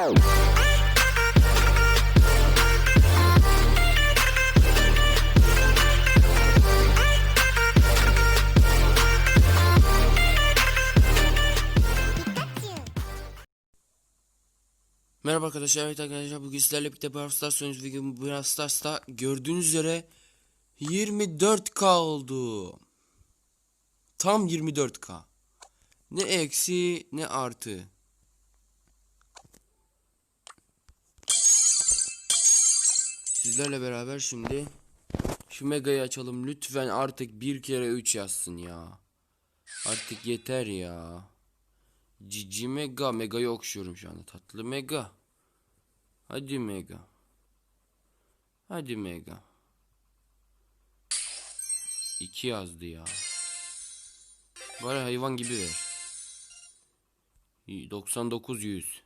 Merhaba arkadaşlar, evet arkadaşlar bugün sizlerle birlikte Brawl Stars oynuyoruz. Bugün Brawl Stars'ta gördüğünüz üzere 24k oldu. Tam 24k. Ne eksi ne artı. Sizlerle beraber şimdi şu megayı açalım. Lütfen artık bir kere 3 yazsın ya. Artık yeter ya. Cici mega megayı okşuyorum şu anda. Tatlı mega. Hadi mega. Hadi mega. 2 yazdı ya. Bari hayvan gibi ver. 99 100.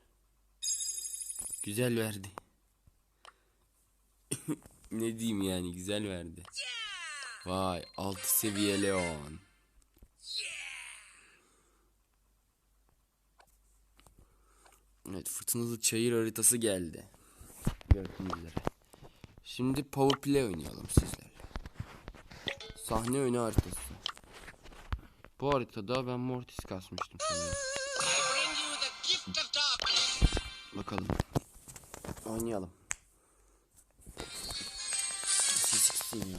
Güzel verdi. Ne diyeyim yani güzel verdi. Vay 6 seviye Leon. Evet fırtınalı çayır haritası geldi. Gördüğünüz üzere. Şimdi power play oynayalım sizlerle. Sahne önü haritası. Bu haritada ben Mortis kasmıştım sanırım. Bakalım. Oynayalım. Çıksın ya.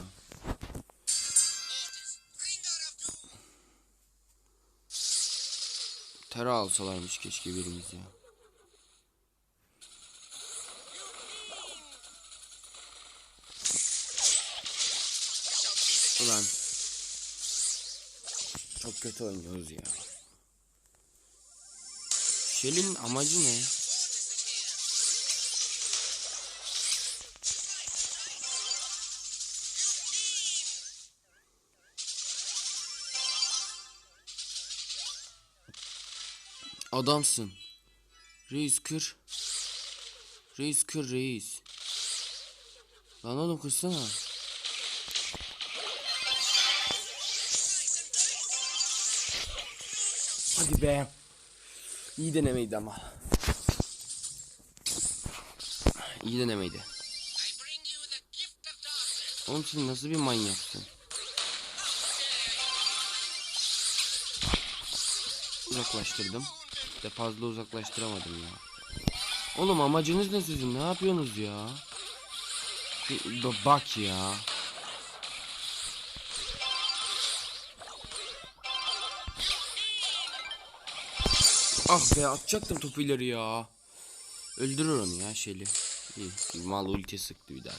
Tera alsalarmış keşke birimiz ya. Ulan. Çok kötü oynuyoruz ya. Shell'in amacı ne? Adamsın. Reis kır. Reis kır reis. Lan oğlum kırsana. Hadi be. İyi denemeydi ama. İyi denemeydi. Oğlum sen nasıl bir manyaksın? Uzaklaştırdım. De fazla uzaklaştıramadım ya. Oğlum amacınız ne sizin? Ne yapıyorsunuz ya? Bak ya. Ah be atacaktım topu ileri ya. Öldürür onu ya şeyli. İyi, mal ulti sıktı bir daha.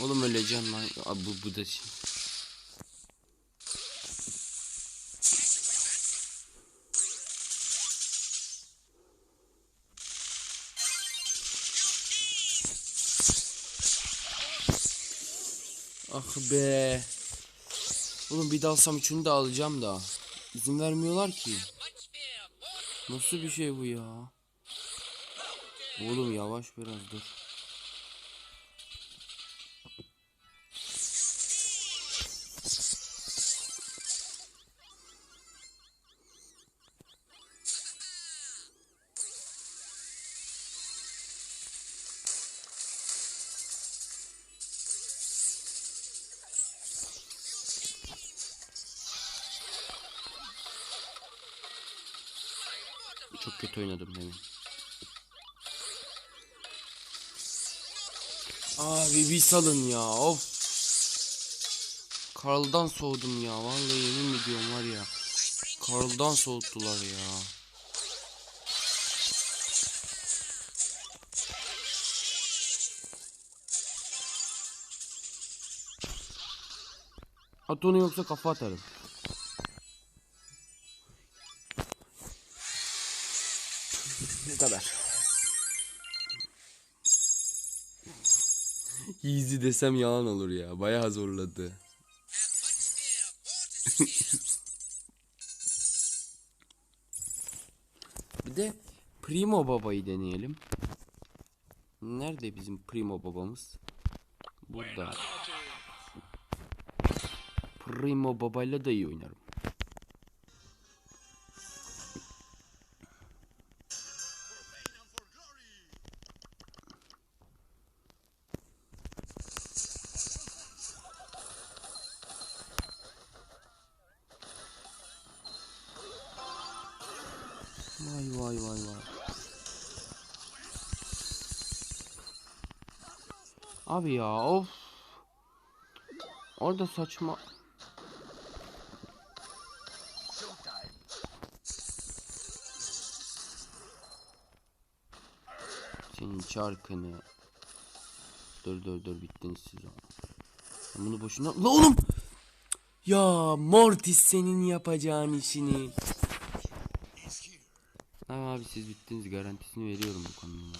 Oğlum öleceğim lan. Abi bu, bu da şey. Ah be. Oğlum bir dalsam üçünü de alacağım da. İzin vermiyorlar ki. Nasıl bir şey bu ya? Oğlum yavaş biraz dur. Çok kötü oynadım demin. Abi bir salın ya of. Karl'dan soğudum ya vallahi yemin ediyorum var ya. Karl'dan soğuttular ya. At onu yoksa kafa atarım. Bu kadar. Easy desem yalan olur ya. Bayağı zorladı. Bir de Primo Baba'yı deneyelim. Nerede bizim Primo Babamız? Burada. Primo Baba'yla da iyi oynarım. Abi ya of. Orada saçma. Senin çarkını. Dur dur dur bittiniz siz. Ben bunu boşuna... La oğlum! Ya Mortis senin yapacağın işini. Tamam abi siz bittiniz garantisini veriyorum bu konunun.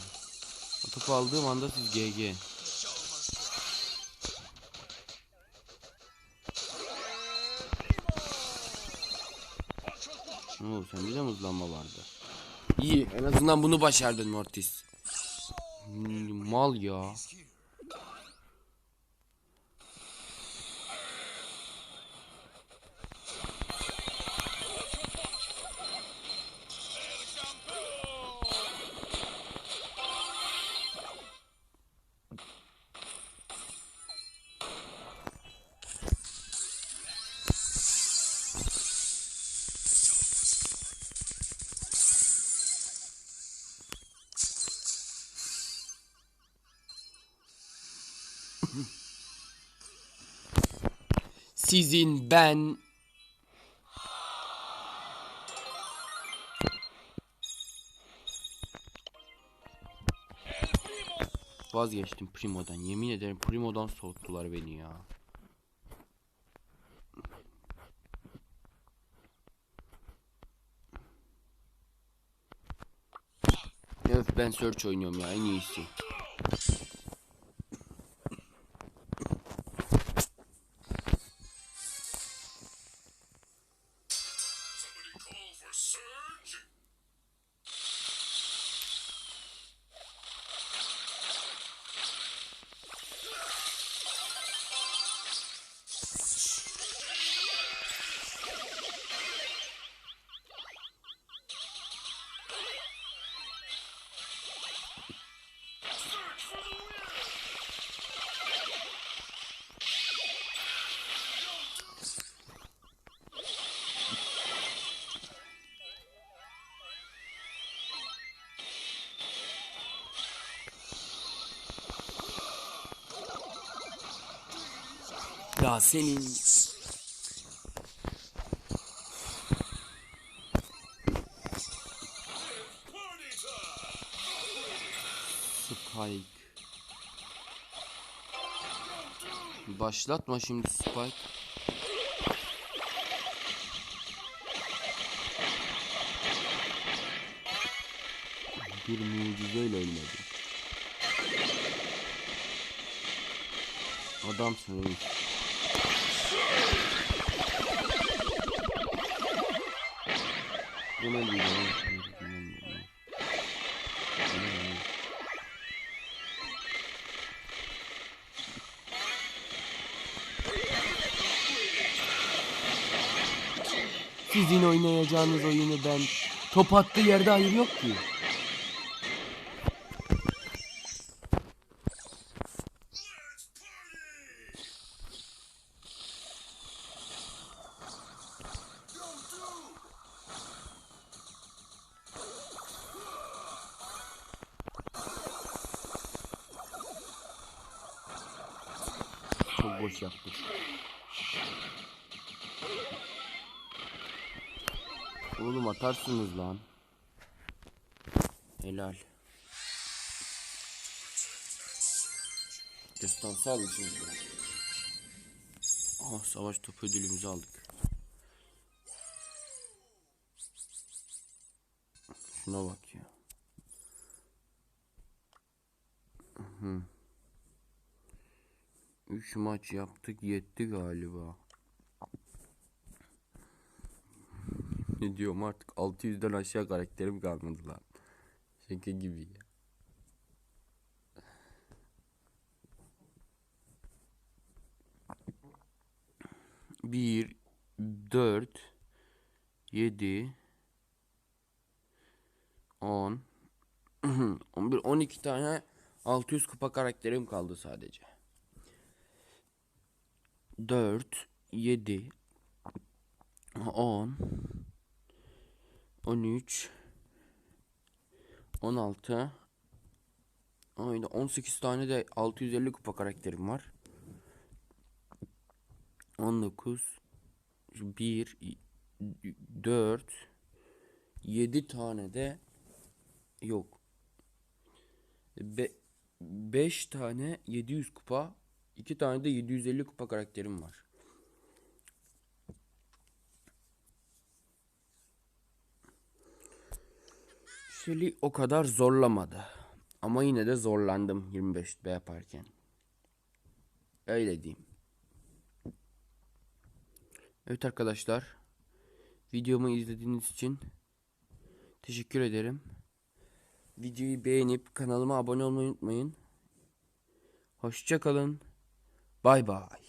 O topu aldığım anda siz GG. Ne oldu sende de mi hızlanma vardı? İyi en azından bunu başardın Mortis. Hmm, Mal ya. Sizin ben Vazgeçtim Primo'dan. Yemin ederim Primo'dan soğuttular beni ya. Öf ben Search oynuyorum ya en iyisi. Ya senin Spike. Başlatma şimdi Spike. Bir mucizeyle ölmedi. Adamsın reis Bu ne diyeceğim? Sizin oynayacağınız oyunu ben top attığı yerde hayır yok ki. Boş yaptık. Oğlum atarsınız lan. Helal. Destansı almışız ya. Aha savaş topu ödülümüzü aldık. Şuna bak ya. Hı. Üç maç yaptık yetti galiba. ne diyorum artık 600'den aşağı karakterim kalmadı lan. Şaka gibi ya. Bir, dört, yedi, on, on bir, on iki tane 600 kupa karakterim kaldı sadece. 4 7 10 13 16 Aynen 18 tane de 650 kupa karakterim var. 19 1 4 7 tane de yok. 5 tane 700 kupa, 2 tane de 750 kupa karakterim var. Shelly o kadar zorlamadı. Ama yine de zorlandım 25 B yaparken. Öyle diyeyim. Evet arkadaşlar. Videomu izlediğiniz için teşekkür ederim. Videoyu beğenip kanalıma abone olmayı unutmayın. Hoşça Bye bye.